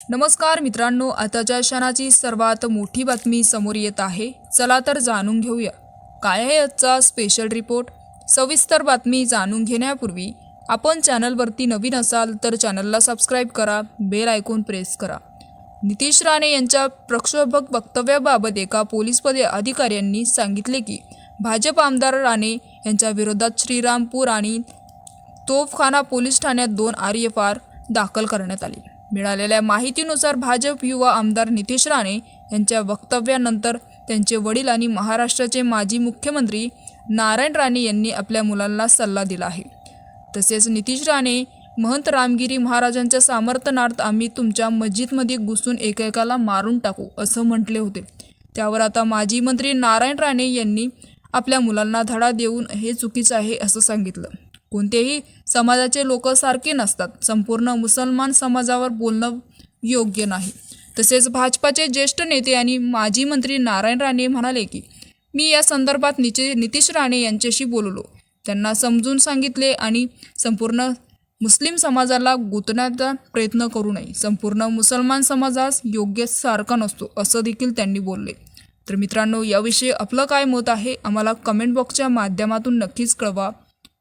नमस्कार मित्रांनो आताच्या क्षणाची सर्वात मोठी बातमी समोर येत आहे. चला तर जाणून घेऊया. काय आहे आजचा स्पेशल रिपोर्ट सविस्तर बातमी जाणून घेण्यापूर्वी आपण चॅनलवरती नवीन असाल तर चॅनलला सबस्क्राईब करा बेल आयकॉन प्रेस करा. नितीश राणे यांच्या प्रक्षोभक वक्तव्याबाबत एका पोलीसपदे अधिकाऱ्यांनी सांगितले की भाजप आमदार राणे यांच्या विरोधात श्रीरामपूर आणि तोफखाना पोलीस ठाण्यात दोन आर एफ आर दाखल करण्यात आले. मिळालेल्या माहितीनुसार भाजप युवा आमदार नितीश राणे यांच्या वक्तव्यानंतर त्यांचे वडील आणि महाराष्ट्राचे माजी मुख्यमंत्री नारायण राणे यांनी आपल्या मुलांना सल्ला दिला आहे. तसेच नितीश राणे महंत रामगिरी महाराजांच्या सामर्थ्यार्थ आम्ही तुमच्या मस्जिदमध्ये घुसून एकेकाला मारून टाकू असं म्हटले होते. त्यावर आता माजी मंत्री नारायण राणे यांनी आपल्या मुलांना धडा देऊन हे चुकीचं आहे असं सांगितलं. कोणतेही समाजाचे लोक सारखे नसतात. संपूर्ण मुसलमान समाजावर बोलणं योग्य नाही. तसेच भाजपाचे ज्येष्ठ नेते आणि माजी मंत्री नारायण राणे म्हणाले की मी या संदर्भात निचे नितीश राणे यांच्याशी बोललो. त्यांना समजून सांगितले आणि संपूर्ण मुस्लिम समाजाला गुंतण्याचा प्रयत्न करू नये. संपूर्ण मुसलमान समाजास योग्य सारखा नसतो असं देखील त्यांनी बोलले. तर मित्रांनो याविषयी आपलं काय मत आहे? आम्हाला कमेंट बॉक्सच्या माध्यमातून नक्कीच कळवा.